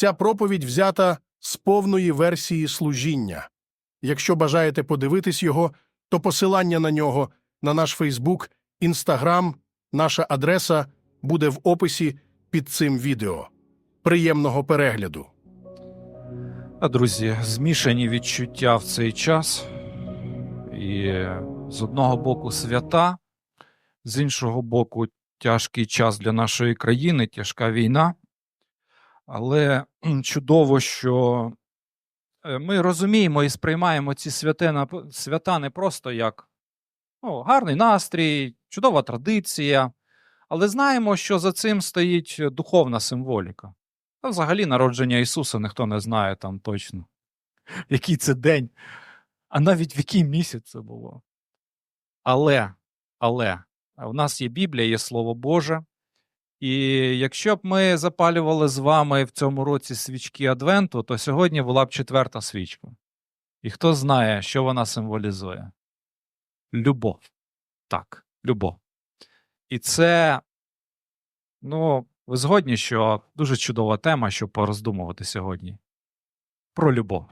Ця проповідь взята з повної версії служіння. Якщо бажаєте подивитись його, то посилання на нього на наш Фейсбук, Інстаграм, наша адреса буде в описі під цим відео. Приємного перегляду! А, друзі, змішані відчуття в цей час. І з одного боку свята, з іншого боку, тяжкий час для нашої країни, тяжка війна. Але чудово, що е, ми розуміємо і сприймаємо ці святе свята не просто як ну, гарний настрій, чудова традиція, але знаємо, що за цим стоїть духовна символіка. Та взагалі народження Ісуса ніхто не знає там точно, який це день, а навіть в який місяць це було. Але, але, в нас є Біблія, є Слово Боже. І якщо б ми запалювали з вами в цьому році свічки Адвенту, то сьогодні була б четверта свічка. І хто знає, що вона символізує? Любов. Так, любов. І це, ну, ви згодні, що дуже чудова тема, щоб пороздумувати сьогодні. Про любов.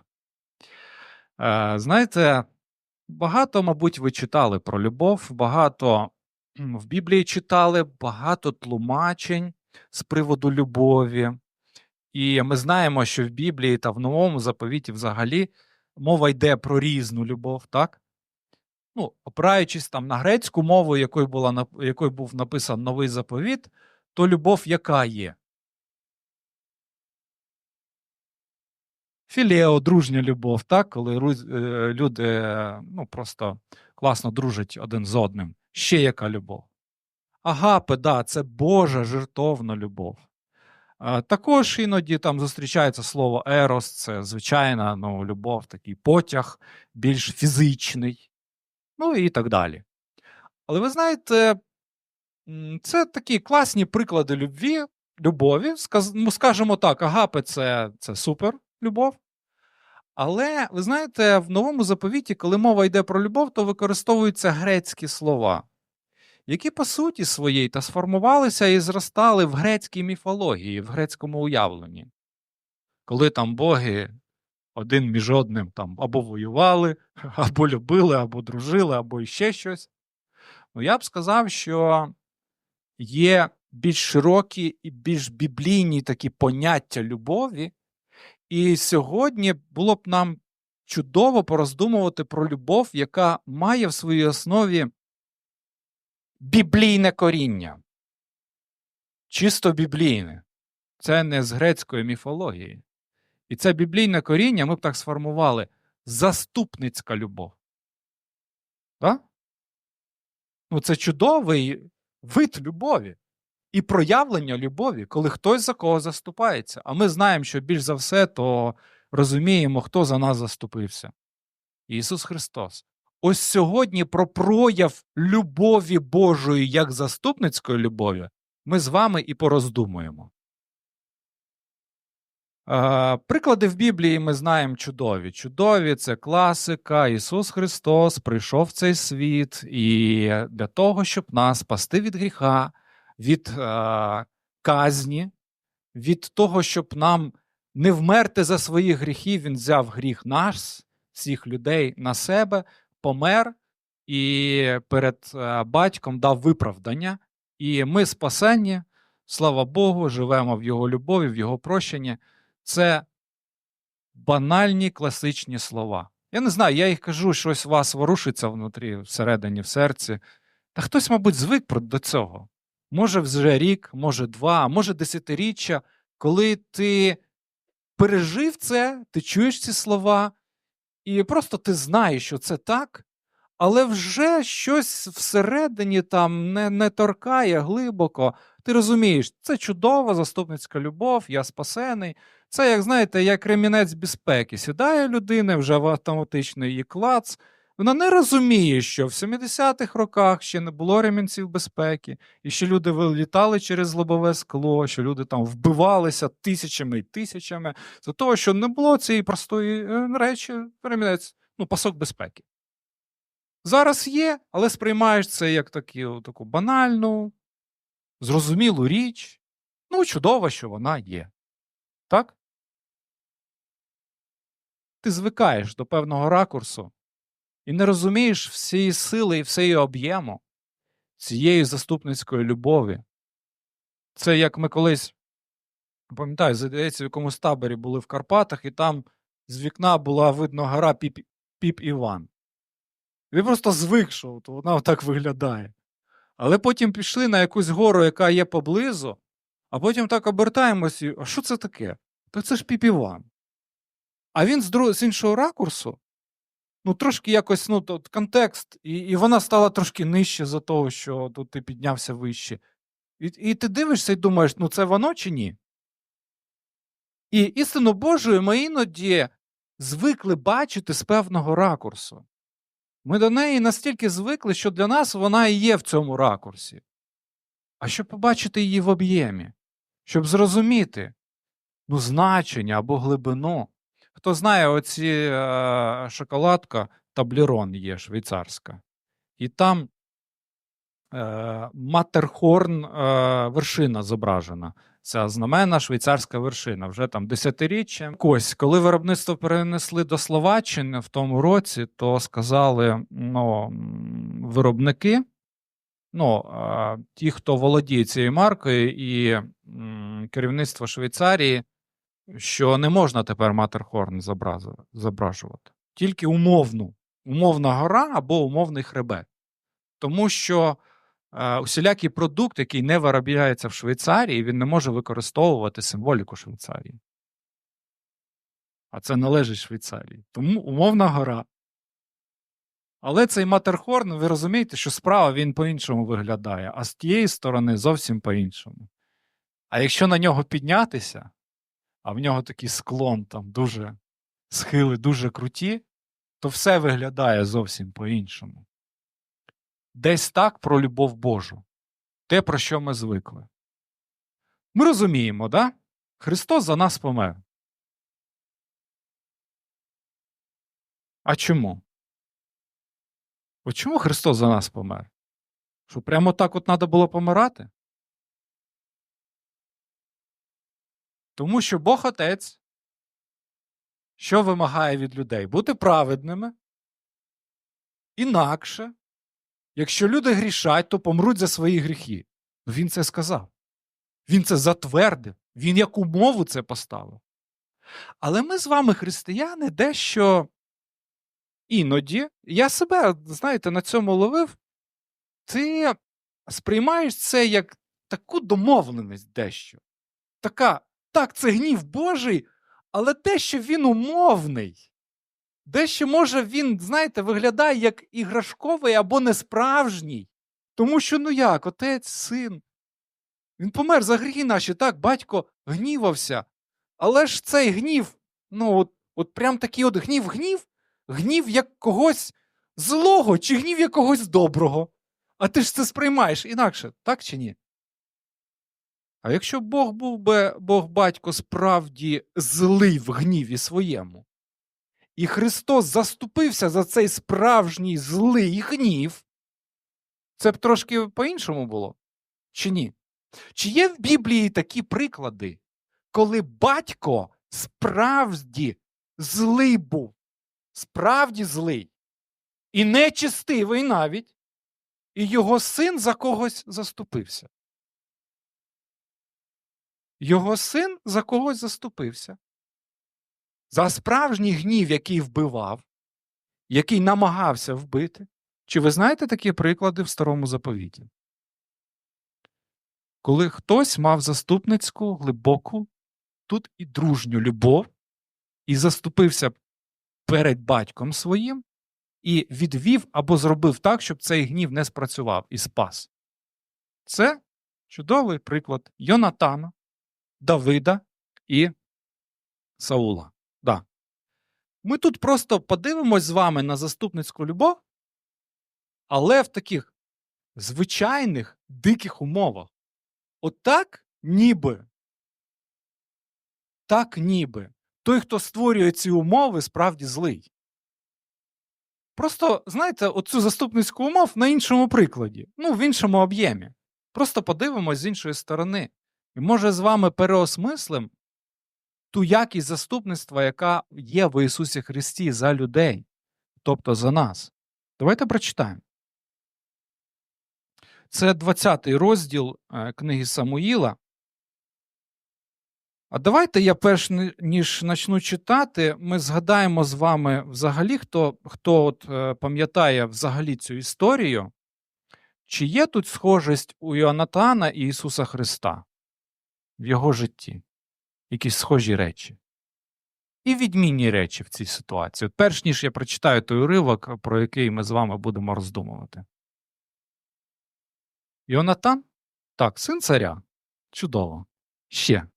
Е, знаєте, багато, мабуть, ви читали про любов, багато в Біблії читали, багато тлумачень з приводу любові. І ми знаємо, що в Біблії та в Новому заповіті взагалі мова йде про різну любов, так? Ну, опираючись там на грецьку мову, якою, була, якою був написан новий заповіт, то любов яка є? Філео, дружня любов, так? коли е, люди е, ну, просто класно дружать один з одним. Ще яка любов? Агапе, да, це Божа жертовна любов. Також іноді там зустрічається слово ерос, це звичайна ну, любов, такий потяг, більш фізичний, ну і так далі. Але ви знаєте, це такі класні приклади любві, любові. Ну, скажімо так, агапе це, це супер любов. Але ви знаєте, в новому заповіті, коли мова йде про любов, то використовуються грецькі слова, які по суті своєї та сформувалися і зростали в грецькій міфології, в грецькому уявленні. Коли там боги один між одним там або воювали, або любили, або дружили, або іще щось. Ну, я б сказав, що є більш широкі і більш біблійні такі поняття любові. І сьогодні було б нам чудово пороздумувати про любов, яка має в своїй основі біблійне коріння. Чисто біблійне. Це не з грецької міфології. І це біблійне коріння ми б так сформували заступницька любов. Да? Ну, це чудовий вид любові і проявлення любові, коли хтось за кого заступається. А ми знаємо, що більш за все, то розуміємо, хто за нас заступився. Ісус Христос. Ось сьогодні про прояв любові Божої як заступницької любові ми з вами і пороздумуємо. Приклади в Біблії ми знаємо чудові. Чудові це класика. Ісус Христос прийшов в цей світ і для того, щоб нас спасти від гріха, від е, казні, від того, щоб нам не вмерти за свої гріхи, Він взяв гріх наш, всіх людей на себе, помер і перед е, батьком дав виправдання. І ми спасені, слава Богу, живемо в Його любові, в Його прощенні. Це банальні класичні слова. Я не знаю, я їх кажу, щось у вас ворушиться внутрі, всередині, в серці. Та хтось, мабуть, звик до цього. Може, вже рік, може два, може десятиріччя, коли ти пережив це, ти чуєш ці слова, і просто ти знаєш, що це так, але вже щось всередині там не, не торкає глибоко. Ти розумієш, це чудова заступницька любов, я спасений. Це, як знаєте, як ремінець безпеки. Сідає людина, вже в автоматично її клац. Вона не розуміє, що в 70-х роках ще не було ремінців безпеки, і що люди вилітали через лобове скло, що люди там вбивалися тисячами і тисячами за того, що не було цієї простої е, речі, ремінець, ну, пасок безпеки. Зараз є, але сприймаєш це як таку, таку банальну, зрозумілу річ. Ну, чудово, що вона є. Так? ти звикаєш до певного ракурсу і не розумієш всієї сили і всієї об'єму цієї заступницької любові. Це як ми колись, пам'ятаю, здається, в якомусь таборі були в Карпатах, і там з вікна була видно гора Піп, Піп Іван. Він просто звик, що вона так виглядає. Але потім пішли на якусь гору, яка є поблизу, а потім так обертаємось, і, а що це таке? То це ж Піп Іван. А він з, друг... з іншого ракурсу, ну, трошки якось, ну, тут контекст, і, і вона стала трошки нижче за того, що тут ти піднявся вище. І, і ти дивишся і думаєш, ну це воно чи ні? І істину Божою ми іноді звикли бачити з певного ракурсу. Ми до неї настільки звикли, що для нас вона і є в цьому ракурсі. А щоб побачити її в об'ємі, щоб зрозуміти ну, значення або глибину. Хто знає, оці е, шоколадка таблерон є швейцарська. І там е, Матерхорн е, вершина зображена. Ця знамена швейцарська вершина, вже там десятиріччя. Ось, коли виробництво перенесли до Словаччини в тому році, то сказали ну, виробники, ну, ті, хто володіє цією маркою, і керівництво Швейцарії, що не можна тепер Матерхорн зображувати. Тільки умовну. Умовна гора або умовний хребет. Тому що е, усілякий продукт, який не виробляється в Швейцарії, він не може використовувати символіку Швейцарії. А це належить Швейцарії. Тому умовна гора. Але цей Матерхорн, ви розумієте, що справа він по-іншому виглядає, а з тієї сторони зовсім по-іншому. А якщо на нього піднятися, а в нього такий склон, там дуже схили дуже круті, то все виглядає зовсім по-іншому. Десь так про любов Божу, те, про що ми звикли. Ми розуміємо, да? Христос за нас помер. А чому? От чому Христос за нас помер? Що прямо так от треба було помирати? Тому що Бог Отець, що вимагає від людей? Бути праведними. Інакше, якщо люди грішать, то помруть за свої гріхи. Він це сказав. Він це затвердив. Він як умову це поставив. Але ми з вами, християни, дещо іноді, я себе, знаєте, на цьому ловив, ти сприймаєш це як таку домовленість дещо. Така, так, це гнів Божий, але дещо він умовний. Дещо, може, він, знаєте, виглядає як іграшковий або несправжній. Тому що, ну як, отець, син. Він помер за гріхи наші, так, батько гнівався. Але ж цей гнів, ну, от, от прям такий от гнів-гнів, гнів як когось злого чи гнів як когось доброго. А ти ж це сприймаєш інакше, так чи ні? А якщо Бог був би Бог батько справді злий в гніві своєму, і Христос заступився за цей справжній злий гнів, це б трошки по-іншому було? Чи ні? Чи є в Біблії такі приклади, коли батько справді злий був, справді злий, і нечистивий навіть, і його син за когось заступився? Його син за когось заступився. За справжній гнів, який вбивав, який намагався вбити. Чи ви знаєте такі приклади в старому заповіті? Коли хтось мав заступницьку, глибоку, тут і дружню любов, і заступився перед батьком своїм, і відвів або зробив так, щоб цей гнів не спрацював і спас. Це чудовий приклад Йонатана, Давида і Саула. Да. Ми тут просто подивимось з вами на заступницьку любов, але в таких звичайних диких умовах. Отак ніби. Так ніби. Той, хто створює ці умови, справді злий. Просто, знаєте, оцю заступницьку умов на іншому прикладі, ну, в іншому об'ємі. Просто подивимось з іншої сторони. І може з вами переосмислим ту якість заступництва, яка є в Ісусі Христі за людей, тобто за нас. Давайте прочитаємо. Це 20 розділ е, книги Самуїла. А давайте я перш ніж почну читати, ми згадаємо з вами взагалі, хто, хто от, е, пам'ятає взагалі цю історію, чи є тут схожість у Йонатана і Ісуса Христа в його житті? Якісь схожі речі. І відмінні речі в цій ситуації. От перш ніж я прочитаю той уривок, про який ми з вами будемо роздумувати. Йонатан? Так, син царя. Чудово. Ще.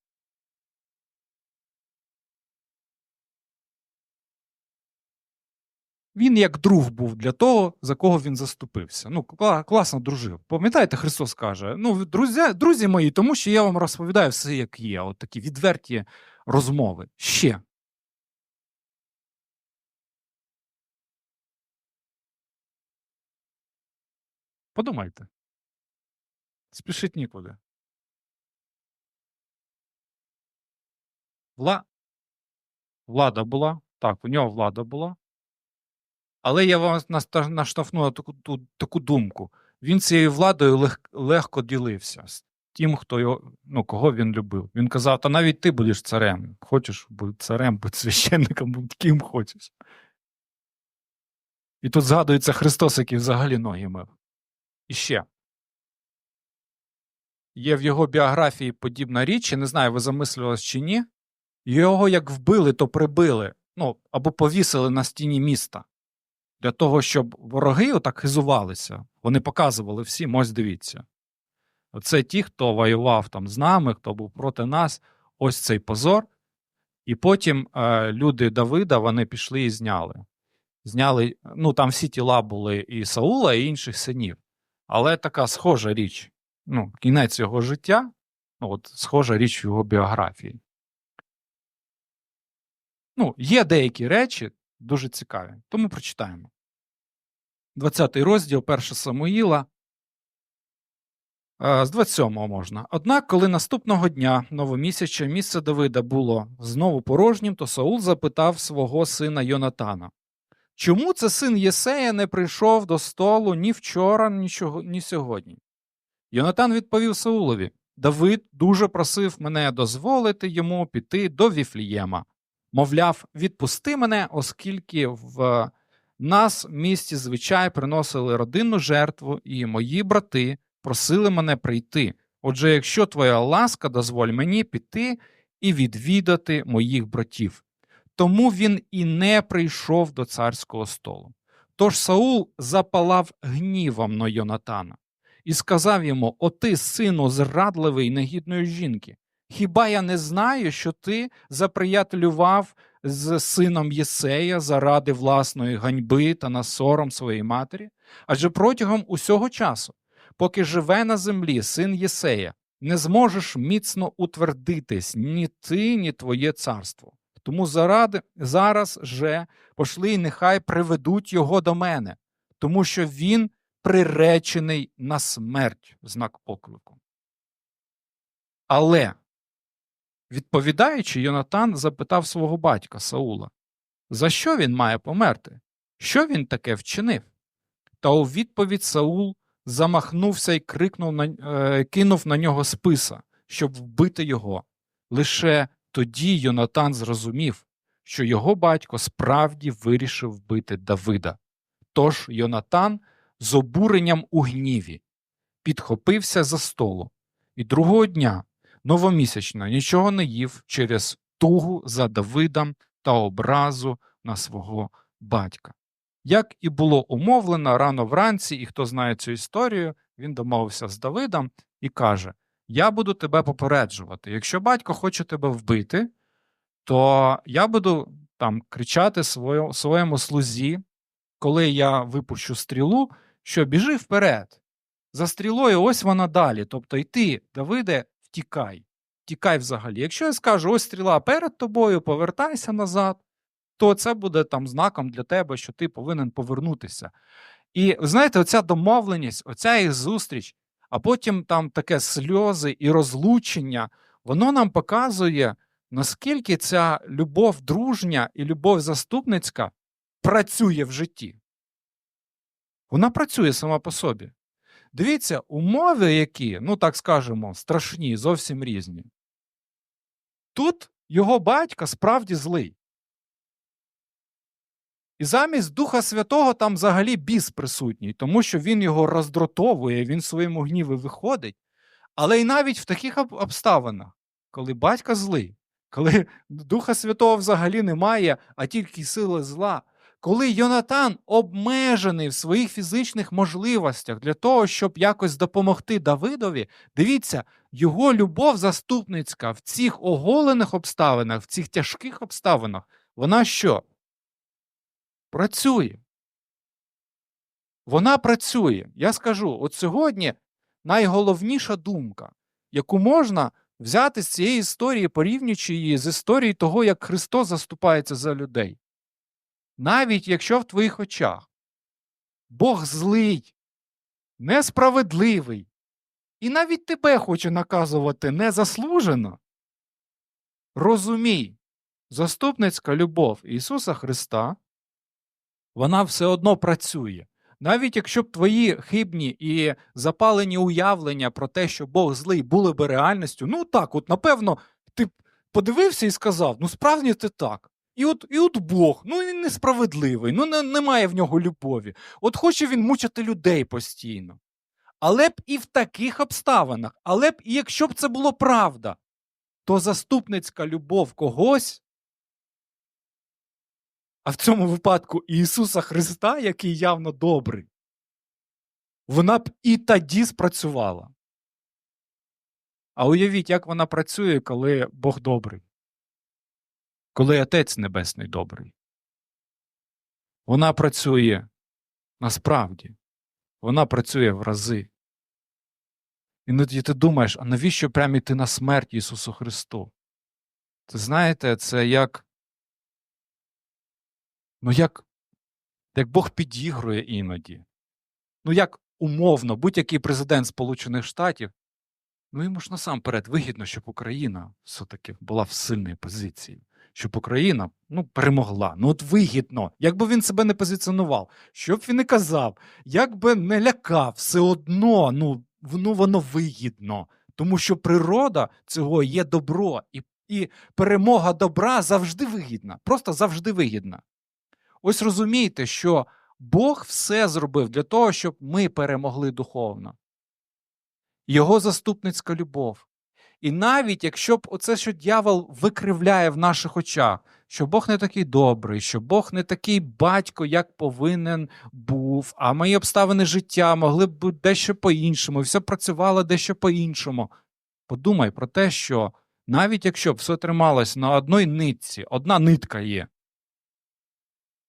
Він як друг був для того, за кого він заступився. Ну, класно дружив. Пам'ятаєте, Христос каже: ну, друзі, друзі мої, тому що я вам розповідаю все, як є. От такі відверті розмови. Ще. Подумайте. Спішить нікуди. Вла... Влада була. Так, у нього влада була. Але я вам наштовхну на таку, ту- таку думку. Він цією владою лег, легко ділився з тим, хто його, ну, кого він любив. Він казав: та навіть ти будеш царем. Хочеш бути царем, будь священником, будь ким хочеш. І тут згадується Христос, який взагалі ноги мив. І ще. Є в його біографії подібна річ, я не знаю, ви замислювались чи ні. Його як вбили, то прибили, ну, або повісили на стіні міста. Для того, щоб вороги отак хизувалися. Вони показували всім, ось дивіться. Оце ті, хто воював там з нами, хто був проти нас, ось цей позор. І потім е, люди Давида вони пішли і зняли. Зняли, ну там всі тіла були і Саула, і інших синів. Але така схожа річ. Ну, кінець його життя, ну, от схожа річ в його біографії. Ну, є деякі речі дуже цікаві, тому прочитаємо. 20 розділ 1 Самуїла. е, З 27-го можна. Однак, коли наступного дня, новомісяча, місце Давида було знову порожнім, то Саул запитав свого сина Йонатана: Чому це син Єсея не прийшов до столу ні вчора, нічого, ні сьогодні? Йонатан відповів Саулові: Давид дуже просив мене дозволити йому піти до Віфлієма. Мовляв, відпусти мене, оскільки в нас в місті звичай приносили родинну жертву, і мої брати просили мене прийти. Отже, якщо твоя ласка, дозволь мені піти і відвідати моїх братів. Тому він і не прийшов до царського столу. Тож Саул запалав гнівом на Йонатана і сказав йому: О ти, сину, зрадливий негідної жінки, хіба я не знаю, що ти заприятелював з сином Єсея заради власної ганьби та на сором своєї матері? Адже протягом усього часу, поки живе на землі син Єсея, не зможеш міцно утвердитись ні ти, ні твоє царство. Тому заради зараз же пошли, і нехай приведуть його до мене, тому що він приречений на смерть знак поклику. Але, відповідаючи, Йонатан запитав свого батька Саула, за що він має померти? Що він таке вчинив? Та у відповідь Саул замахнувся і крикнув на, е, кинув на нього списа, щоб вбити його. Лише тоді Йонатан зрозумів, що його батько справді вирішив вбити Давида. Тож Йонатан з обуренням у гніві підхопився за столу, і другого дня новомісячно нічого не їв через тугу за Давидом та образу на свого батька. Як і було умовлено рано вранці, і хто знає цю історію, він домовився з Давидом і каже: Я буду тебе попереджувати. Якщо батько хоче тебе вбити, то я буду там кричати своє- своєму слузі, коли я випущу стрілу, що біжи вперед. За стрілою ось вона далі. Тобто йти, Давиде, втікай. Втікай взагалі. Якщо я скажу, ось стріла перед тобою, повертайся назад, то це буде там знаком для тебе, що ти повинен повернутися. І знаєте, оця домовленість, оця їх зустріч, а потім там таке сльози і розлучення, воно нам показує, наскільки ця любов дружня і любов заступницька працює в житті. Вона працює сама по собі. Дивіться, умови, які, ну так скажемо, страшні, зовсім різні. Тут його батька справді злий. І замість Духа Святого там взагалі біс присутній, тому що він його роздратовує, він в своєму гніві виходить. Але й навіть в таких обставинах, коли батька злий, коли Духа Святого взагалі немає, а тільки сили зла, коли Йонатан обмежений в своїх фізичних можливостях для того, щоб якось допомогти Давидові, дивіться, його любов заступницька в цих оголених обставинах, в цих тяжких обставинах, вона що? Працює. Вона працює. Я скажу, от сьогодні найголовніша думка, яку можна взяти з цієї історії, порівнюючи її з історією того, як Христос заступається за людей. Навіть якщо в твоїх очах Бог злий, несправедливий, і навіть тебе хоче наказувати незаслужено, розумій, заступницька любов Ісуса Христа, вона все одно працює. Навіть якщо б твої хибні і запалені уявлення про те, що Бог злий, були би реальністю, ну так, от напевно, ти б подивився і сказав: ну справді це так. І от, і от Бог, ну він несправедливий, ну не, немає в нього любові. От хоче він мучити людей постійно. Але б і в таких обставинах, але б і якщо б це було правда, то заступницька любов когось, а в цьому випадку Ісуса Христа, який явно добрий, вона б і тоді спрацювала. А уявіть, як вона працює, коли Бог добрий, коли Отець Небесний добрий. Вона працює насправді, вона працює в рази. Іноді ти думаєш, а навіщо прямо йти на смерть Ісусу Христу? Це знаєте, це як. Ну, як, як Бог підігрує іноді. Ну, як умовно, будь-який президент Сполучених Штатів, ну йому ж насамперед вигідно, щоб Україна все-таки була в сильній позиції, щоб Україна ну, перемогла. Ну, от вигідно, як би він себе не позиціонував, що б він не казав, як би не лякав, все одно ну, ну, воно вигідно. Тому що природа цього є добро, і, і перемога добра завжди вигідна, просто завжди вигідна. Ось розумійте, що Бог все зробив для того, щоб ми перемогли духовно. Його заступницька любов. І навіть якщо б оце, що дьявол викривляє в наших очах, що Бог не такий добрий, що Бог не такий батько, як повинен був, а мої обставини життя могли б бути дещо по-іншому, все працювало дещо по-іншому. Подумай про те, що навіть якщо б все трималось на одній нитці, одна нитка є,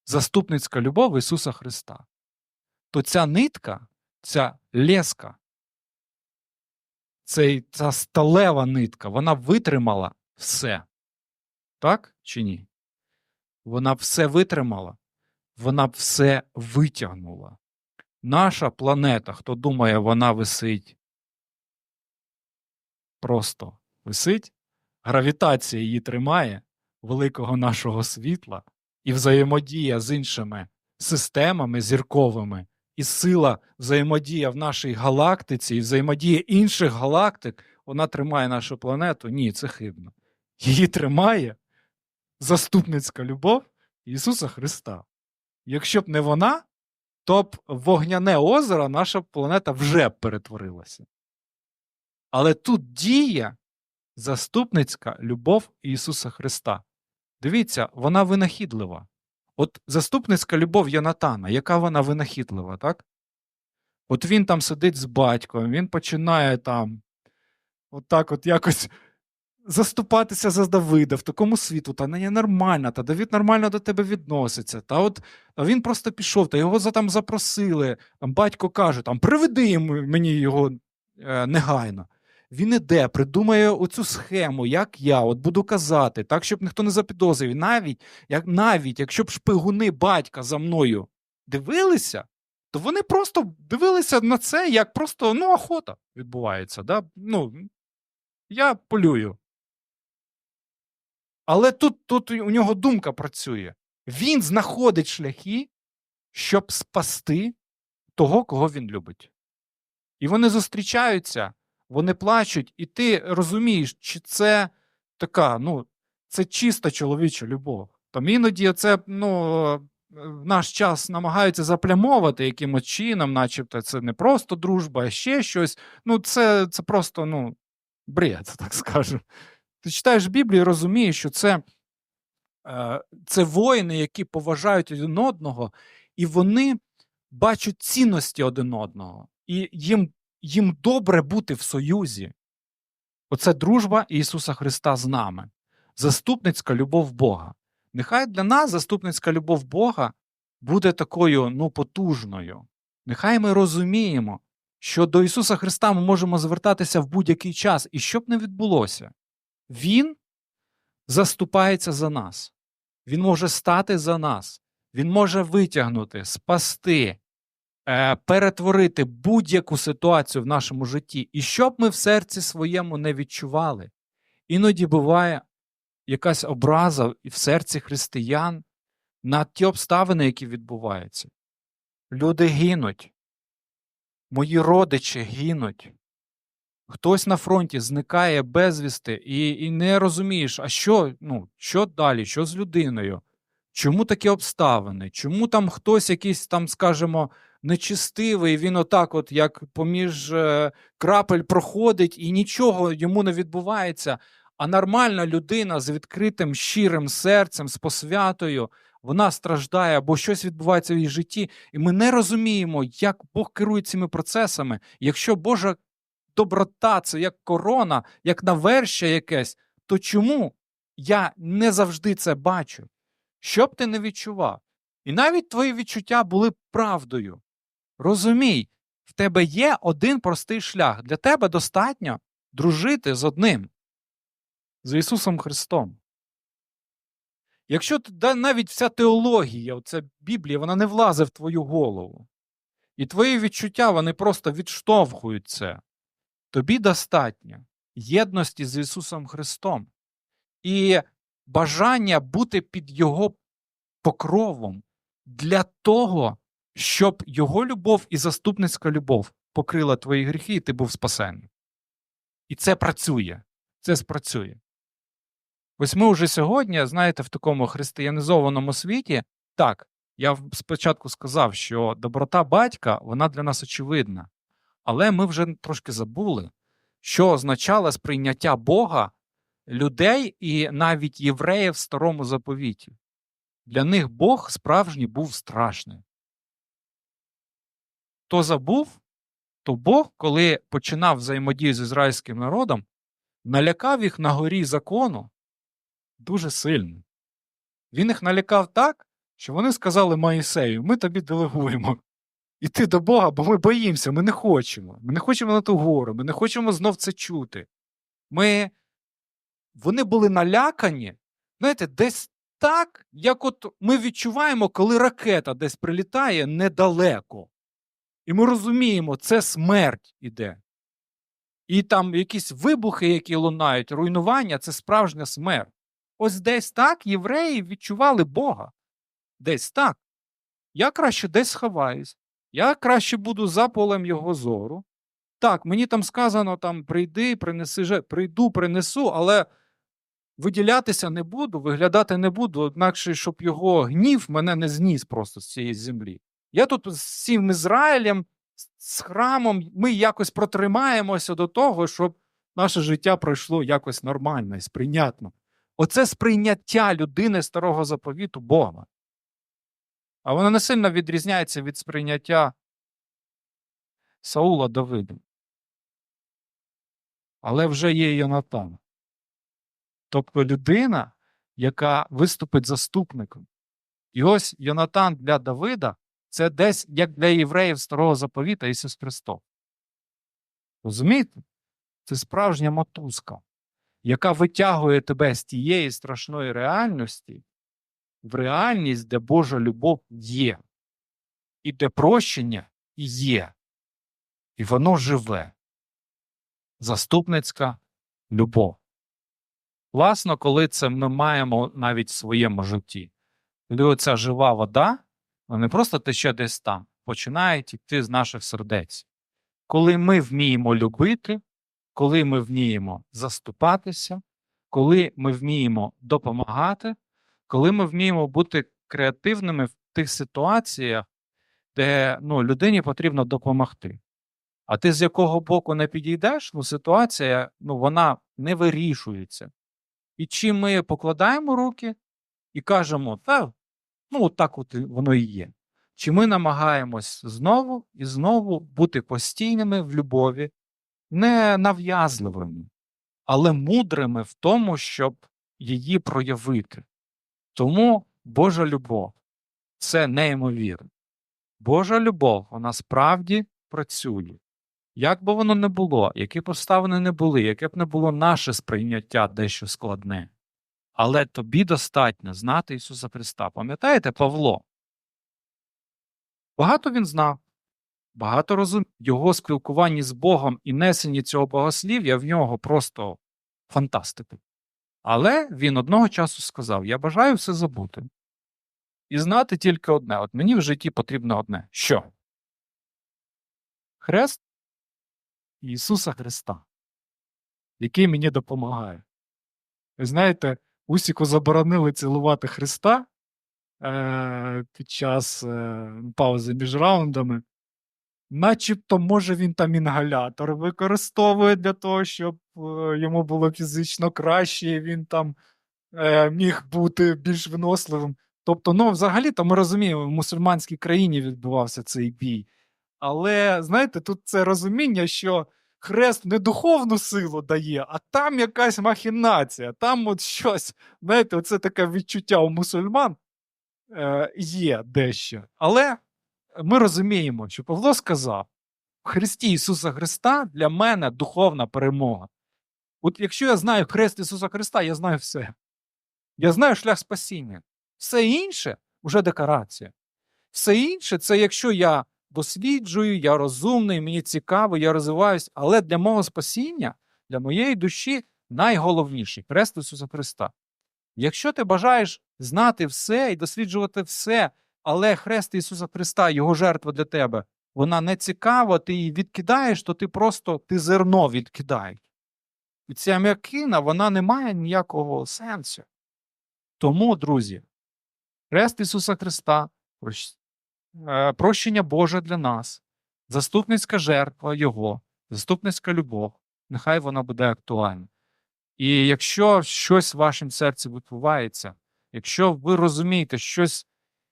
заступницька любов Ісуса Христа, то ця нитка, ця леска, цей, ця сталева нитка, вона витримала все. Так чи ні? Вона все витримала, вона все витягнула. Наша планета, хто думає, вона висить, просто висить, гравітація її тримає, великого нашого світла, і взаємодія з іншими системами зірковими, і сила взаємодія в нашій галактиці, і взаємодія інших галактик, вона тримає нашу планету. Ні, це хибно. Її тримає заступницька любов Ісуса Христа. Якщо б не вона, то б вогняне озеро наша планета вже б перетворилася. Але тут діє заступницька любов Ісуса Христа. Дивіться, вона винахідлива. От заступницька любов Йонатана, яка вона винахідлива, так? От він там сидить з батьком, він починає там от так от якось заступатися за Давида в такому світу, та не нормально, та Давид нормально до тебе відноситься. Та от а він просто пішов, та його там запросили. Там батько каже: там приведи мені його е, негайно. Він іде, придумає оцю схему, як я от буду казати, так, щоб ніхто не запідозрив. І навіть, як, навіть якщо б шпигуни батька за мною дивилися, то вони просто дивилися на це, як просто ну, охота відбувається. Да? Ну, я полюю. Але тут, тут у нього думка працює. Він знаходить шляхи, щоб спасти того, кого він любить. І вони зустрічаються, вони плачуть, і ти розумієш, чи це така, ну, це чиста чоловіча любов. Там іноді це, ну, в наш час намагаються заплямовувати якимось чином, начебто це не просто дружба, а ще щось. Ну, це, це просто, ну, бред, так скажу. Ти читаєш Біблію і розумієш, що це, е, це воїни, які поважають один одного, і вони бачать цінності один одного, і їм, їм добре бути в союзі. Оце дружба Ісуса Христа з нами, заступницька любов Бога. Нехай для нас заступницька любов Бога буде такою ну, потужною. Нехай ми розуміємо, що до Ісуса Христа ми можемо звертатися в будь-який час, і що б не відбулося, Він заступається за нас. Він може стати за нас, Він може витягнути, спасти, е, перетворити будь-яку ситуацію в нашому житті. І що б ми в серці своєму не відчували, іноді буває якась образа в серці християн на ті обставини, які відбуваються. Люди гинуть, мої родичі гинуть. Хтось на фронті зникає безвісти, і, і не розумієш, а що, ну, що далі, що з людиною? Чому такі обставини? Чому там хтось якийсь там, скажімо, нечистивий, він отак, от як поміж е, крапель проходить і нічого йому не відбувається. А нормальна людина з відкритим щирим серцем, з посвятою, вона страждає або щось відбувається в її житті, і ми не розуміємо, як Бог керує цими процесами. Якщо Божа доброта це як корона, як навершя якесь, то чому я не завжди це бачу? Що б ти не відчував? І навіть твої відчуття були правдою. Розумій, в тебе є один простий шлях. Для тебе достатньо дружити з одним, з Ісусом Христом. Якщо навіть вся теологія, оця Біблія, вона не влазить в твою голову, і твої відчуття вони просто відштовхують це, тобі достатньо єдності з Ісусом Христом і бажання бути під Його покровом для того, щоб Його любов і заступницька любов покрила твої гріхи, і ти був спасений. І це працює. Це спрацює. Ось ми вже сьогодні, знаєте, в такому християнізованому світі, так, я спочатку сказав, що доброта батька, вона для нас очевидна. Але ми вже трошки забули, що означало сприйняття Бога людей і навіть євреїв в старому заповіті. Для них Бог справжній був страшний. Хто забув, то Бог, коли починав взаємодію з ізраїльським народом, налякав їх на горі закону дуже сильно. Він їх налякав так, що вони сказали Моїсею: ми тобі делегуємо. Іти до Бога, бо ми боїмося, ми не хочемо. Ми не хочемо на ту гору, ми не хочемо знов це чути. Ми... Вони були налякані, знаєте, десь так, як от ми відчуваємо, коли ракета десь прилітає недалеко. І ми розуміємо, це смерть іде. І там якісь вибухи, які лунають, руйнування це справжня смерть. Ось десь так євреї відчували Бога. Десь так. Я краще десь сховаюсь, я краще буду за полем його зору. Так, мені там сказано, там прийди, принеси, прийду, принесу, але виділятися не буду, виглядати не буду, однакше, щоб його гнів мене не зніс просто з цієї землі. Я тут з всім Ізраїлем, з- храмом, ми якось протримаємося до того, щоб наше життя пройшло якось нормально і сприйнятно. Оце сприйняття людини старого заповіту Бога. А воно не сильно відрізняється від сприйняття Саула Давидом. Але вже є Йонатан. Тобто людина, яка виступить заступником. І ось Йонатан для Давида це десь як для євреїв старого заповіта Ісус Христос. Розумієте? Це справжня мотузка, яка витягує тебе з тієї страшної реальності в реальність, де Божа любов є, і де прощення є, і воно живе. Заступницька любов. Класно, коли це ми маємо навіть в своєму житті. Коли оця жива вода, вона не просто тече десь там, починає йти з наших сердець. Коли ми вміємо любити, коли ми вміємо заступатися, коли ми вміємо допомагати, коли ми вміємо бути креативними в тих ситуаціях, де ну, людині потрібно допомогти. А ти з якого боку не підійдеш, ну, ситуація ну, вона не вирішується. І чим ми покладаємо руки і кажемо, та ну, от так от воно і є. Чи ми намагаємось знову і знову бути постійними в любові, не нав'язливими, але мудрими в тому, щоб її проявити. Тому Божа любов це неймовірно. Божа любов, вона справді працює. Як би воно не було, які б обставини не були, яке б не було наше сприйняття дещо складне. Але тобі достатньо знати Ісуса Христа. Пам'ятаєте Павло? Багато він знав, багато розумів. Його спілкуванні з Богом і несенні цього богослів'я в нього просто фантастика. Але він одного часу сказав: Я бажаю все забути. І знати тільки одне: от мені в житті потрібно одне. Що? Хрест Ісуса Христа, який мені допомагає. Ви знаєте, Усіку заборонили цілувати Христа е, під час е, паузи між раундами. Начебто, може, він там інгалятор використовує для того, щоб е, йому було фізично краще, і він там е, міг бути більш виносливим. Тобто, ну, взагалі-то ми розуміємо, в мусульманській країні відбувався цей бій. Але знаєте, тут це розуміння, що хрест не духовну силу дає, а там якась махінація, там от щось. Знаєте, оце таке відчуття у мусульман е, є дещо. Але ми розуміємо, що Павло сказав: в Христі Ісуса Христа для мене духовна перемога. От якщо я знаю хрест Ісуса Христа, я знаю все. Я знаю шлях спасіння. Все інше вже декорація. Все інше це якщо я досліджую, я розумний, мені цікаво, я розвиваюсь, але для мого спасіння, для моєї душі найголовніший хрест Ісуса Христа. Якщо ти бажаєш знати все і досліджувати все, але хрест Ісуса Христа, Його жертва для тебе, вона не цікава, ти її відкидаєш, то ти просто ти зерно відкидаєш. І ця м'якина, вона не має ніякого сенсу. Тому, друзі, хрест Ісуса Христа, прощення Боже для нас, заступницька жертва Його, заступницька любов, нехай вона буде актуальна. І якщо щось в вашому серці відбувається, якщо ви розумієте, щось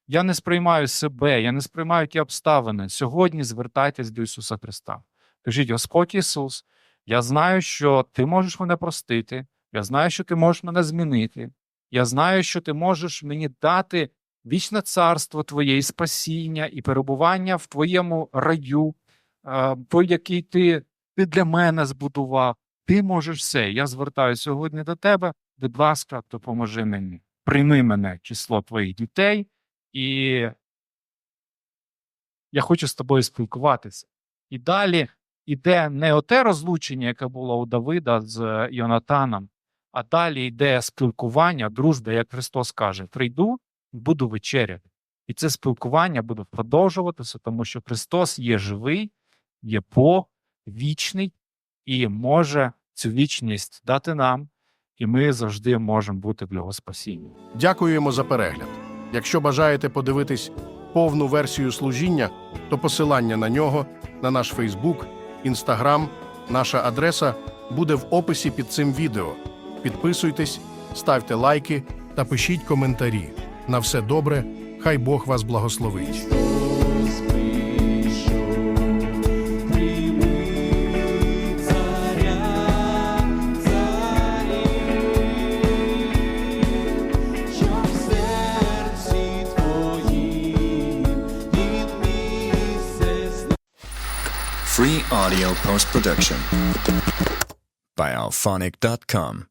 я не сприймаю себе, я не сприймаю ті обставини, сьогодні звертайтесь до Ісуса Христа. Кажіть, Господь Ісус, я знаю, що Ти можеш мене простити, я знаю, що Ти можеш мене змінити. Я знаю, що ти можеш мені дати вічне царство Твоє і спасіння і перебування в Твоєму раю, е, той, який ти, ти для мене збудував. Ти можеш все. Я звертаюся сьогодні до тебе. Будь ласка, допоможи мені. Прийми мене число твоїх дітей, і я хочу з тобою спілкуватися. І далі іде не оте розлучення, яке було у Давида з Йонатаном, а далі йде спілкування, дружба, як Христос каже: прийду буду вечеряти. І це спілкування буде продовжуватися, тому що Христос є живий, є Бог, вічний і може цю вічність дати нам, і ми завжди можемо бути в його спасінні. Дякуємо за перегляд. Якщо бажаєте подивитись повну версію служіння, то посилання на нього на наш Фейсбук, Інстаграм, наша адреса буде в описі під цим відео. Підписуйтесь, ставте лайки та пишіть коментарі. На все добре, хай Бог вас благословить. Free audio post production by alphonic.com.